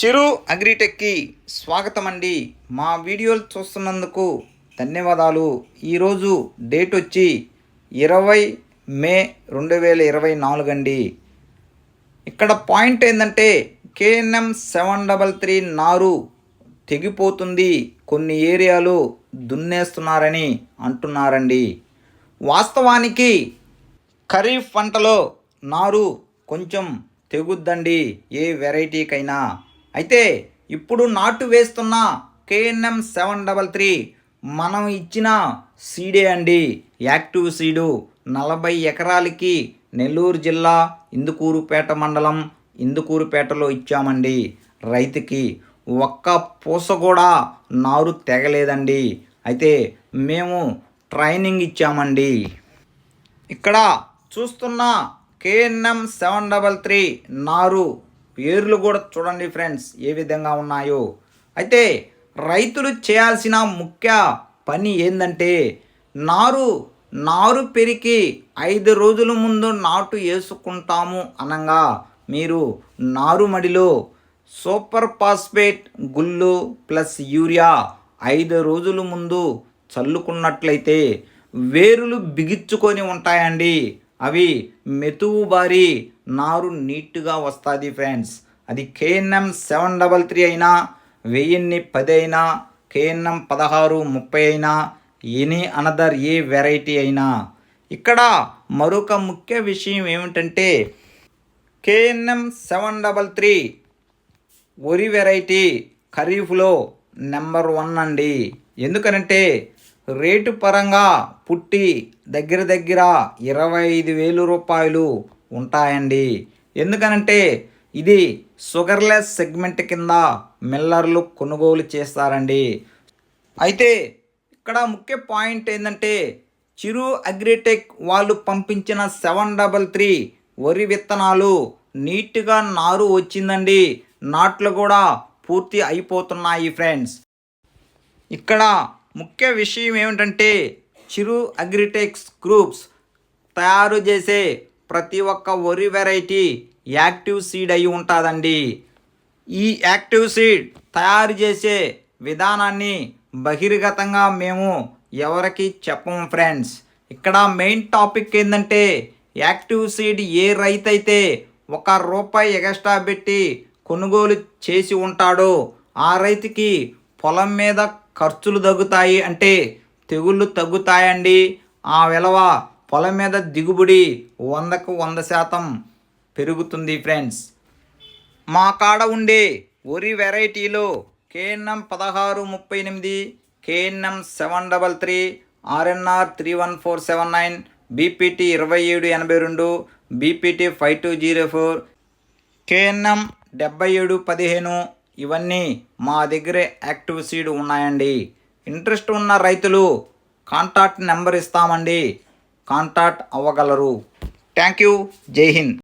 చిరు అగ్రిటెక్కి స్వాగతం అండి మా వీడియోలు చూస్తున్నందుకు ధన్యవాదాలు. ఈరోజు డేట్ వచ్చి ఇరవై మే రెండు వేల ఇరవై నాలుగు అండి ఇక్కడ పాయింట్ ఏంటంటే కేఎన్ఎం సెవెన్ డబల్ త్రీ నారు తెగిపోతుంది. కొన్ని ఏరియాలు దున్నేస్తున్నారని అంటున్నారండి. వాస్తవానికి ఖరీఫ్ పంటలో నారు కొంచెం తెగుద్దండి ఏ వెరైటీకైనా. అయితే ఇప్పుడు నాటు వేస్తున్న కేఎన్ఎం సెవెన్ డబల్ త్రీ మనం ఇచ్చిన సీడే అండి. యాక్టివ్ సీడు నలభై ఎకరాలకి నెల్లూరు జిల్లా ఇందుకూరుపేట మండలం ఇందుకూరుపేటలో ఇచ్చామండి. రైతుకి ఒక్క పూస కూడా నారు తెగలేదండి. అయితే మేము ట్రైనింగ్ ఇచ్చామండి. ఇక్కడ చూస్తున్న కేఎన్ఎం సెవెన్ డబల్ త్రీ నారు వేర్లు కూడా చూడండి ఫ్రెండ్స్ ఏ విధంగా ఉన్నాయో. అయితే రైతులు చేయాల్సిన ముఖ్య పని ఏంటంటే నారు నారు పెరిగి ఐదు రోజుల ముందు నాటు వేసుకుంటాము అనగా మీరు నారుమడిలో సూపర్ ఫాస్ఫేట్ గుళ్ళు ప్లస్ యూరియా ఐదు రోజుల ముందు చల్లుకున్నట్లయితే వేరులు బిగించుకొని ఉంటాయండి. అవి మెతువు బారి నారు నీట్గా వస్తుంది ఫ్రెండ్స్. అది కేఎన్ఎం సెవెన్ డబల్ త్రీ అయినా వెయ్యిన్ని పది అయినా కేఎన్ఎం పదహారు ముప్పై అయినా ఎనీ అనదర్ ఏ వెరైటీ అయినా. ఇక్కడ మరొక ముఖ్య విషయం ఏమిటంటే కేఎన్ఎం సెవెన్ డబల్ త్రీ వరి వెరైటీ ఖరీఫ్లో నెంబర్ వన్ అండి. ఎందుకనంటే రేటు పరంగా పుట్టి దగ్గర దగ్గర ఇరవై ఐదు వేలు రూపాయలు ఉంటాయండి. ఎందుకనంటే ఇది షుగర్లెస్ సెగ్మెంట్ కింద మిల్లర్లు కొనుగోలు చేస్తారండి. అయితే ఇక్కడ ముఖ్య పాయింట్ ఏంటంటే చిరు అగ్రిటెక్ వాళ్ళు పంపించిన సెవెన్ డబల్ త్రీ వరి విత్తనాలు నీట్గా నారు వచ్చిందండి. నాట్లు కూడా పూర్తి అయిపోతున్నాయి ఫ్రెండ్స్. ఇక్కడ ముఖ్య విషయం ఏమిటంటే చిరు అగ్రిటెక్స్ గ్రూప్స్ తయారు చేసే ప్రతి ఒక్క వరి వెరైటీ యాక్టివ్ సీడ్ అయి ఉంటుందండి. ఈ యాక్టివ్ సీడ్ తయారు చేసే విధానాన్ని బహిర్గతంగా మేము ఎవరికి చెప్పము ఫ్రెండ్స్. ఇక్కడ మెయిన్ టాపిక్ ఏంటంటే యాక్టివ్ సీడ్ ఏ రైతు అయితే ఒక రూపాయి ఎగస్ట్రా పెట్టి కొనుగోలు చేసి ఉంటాడో ఆ రైతుకి పొలం మీద ఖర్చులు తగ్గుతాయి అంటే తెగుళ్ళు తగ్గుతాయండి. ఆ విలువ పొలం మీద దిగుబడి వందకు వంద శాతం పెరుగుతుంది ఫ్రెండ్స్. మా కాడ ఉండే వరి వెరైటీలో కేఎన్ఎం పదహారు ముప్పై ఎనిమిది KNM seven double three RNR three one four seven nine BPT ఇరవై ఏడు ఎనభై రెండు BPT five two zero four KNM డెబ్బై ఏడు పదిహేను ఇవన్నీ మా దగ్గరే యాక్టివ్ సీడ్ ఉన్నాయండి. ఇంట్రెస్ట్ ఉన్న రైతులు కాంటాక్ట్ నెంబర్ ఇస్తామండి. కాంటాక్ట్ అవ్వగలరు. Thank you. జై హింద్.